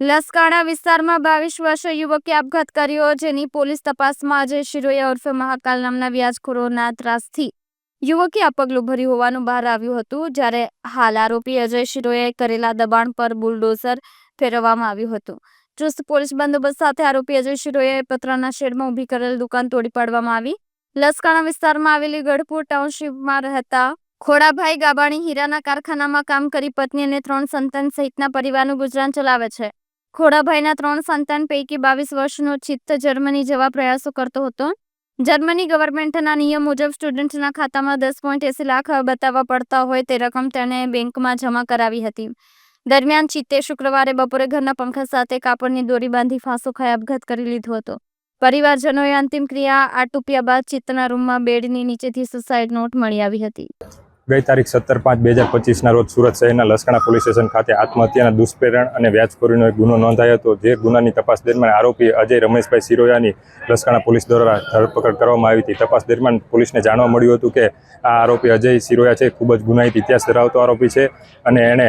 લસકાણા વિસ્તારમાં બાવીસ વર્ષીય યુવકે આપઘાત કર્યો, જેની પોલીસ તપાસમાં અજય શિરોયા ઉર્ફે મહાકાલ નામના વ્યાજખોરોના ત્રાસથી યુવકે આ પગલું ભર્યું હોવાનું બહાર આવ્યું હતું, જ્યારે હાલ આરોપી અજય શિરોયાએ કરેલા દબાણ પર બુલડોઝર ફેરવવામાં આવ્યું હતું. ચુસ્ત પોલીસ બંદોબસ્ત સાથે આરોપી અજય શિરોયાએ પતરાના શેડમાં ઊભી કરેલ દુકાન તોડી પાડવામાં આવી. લસકાણા વિસ્તારમાં આવેલી ગઢપુર ટાઉનશીપમાં રહેતા ખોડાભાઈ ગાબાણી હીરાના કારખાનામાં કામ કરી પત્ની અને ત્રણ સંતાન સહિતના પરિવારનું ગુજરાન ચલાવે છે. ખોડાભાઈના ત્રણ સંતાન પૈકી બાવીસ વર્ષનો ચિત્ત જર્મની જવા પ્રયાસો કરતો હતો. જર્મની ગવર્મેન્ટના નિયમ મુજબ સ્ટુડન્ટના ખાતામાં દસ પોઈન્ટ એસી લાખ બતાવવા પડતા હોય તે રકમ તેણે બેંકમાં જમા કરાવી હતી. દરમિયાન ચિત્તે શુક્રવારે બપોરે ઘરના પંખા સાથે કાપડની દોરી બાંધી ફાંસો ખાઈ આપઘાત કરી લીધો હતો. પરિવારજનોએ અંતિમ ક્રિયા આટુપ્યા બાદ ચિત્તના રૂમમાં બેડની નીચેથી સુસાઇડ નોટ મળી આવી હતી. ગઈ તારીખ સત્તર પાંચ બે હજાર પચીસના રોજ સુરત શહેરના લસકાણા પોલીસ સ્ટેશન ખાતે આત્મહત્યાના દુષ્પ્રેરણ અને વ્યાજખોરીનો એક ગુનો નોંધાયો હતો, જે ગુનાની તપાસ દરમિયાન આરોપી અજય રમેશભાઈ સિરોયાની લસકાણા પોલીસ દ્વારા ધરપકડ કરવામાં આવી હતી. તપાસ દરમિયાન પોલીસને જાણવા મળ્યું હતું કે આ આરોપી અજય સિરોયા છે, ખૂબ જ ગુનાહિત ઇતિહાસ ધરાવતો આરોપી છે અને એણે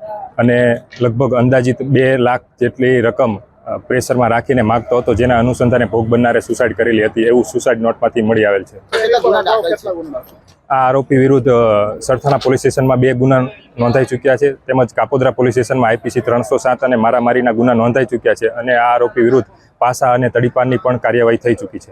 અને લગભગ અંદાજિત બે લાખ જેટલી રકમ પ્રેશરમાં રાખીને માગતો હતો જેના અનુસંધાને ભોગ બનનારે સુસાઇડ કરેલી હતી એવું સુસાઇડ નોટમાંથી મળી આવેલ છે. આ આરોપી વિરુદ્ધ અ, સરથાણા પોલીસ સ્ટેશનમાં બે ગુના નોંધાઈ ચૂક્યા છે તેમજ કાપોદ્રા પોલીસ સ્ટેશનમાં આઈપીસી ત્રણસો સાત અને મારામારીના ગુના નોંધાઈ ચૂક્યા છે અને આ આરોપી વિરુદ્ધ પાસા અને તડીપારની પણ કાર્યવાહી થઈ ચૂકી છે.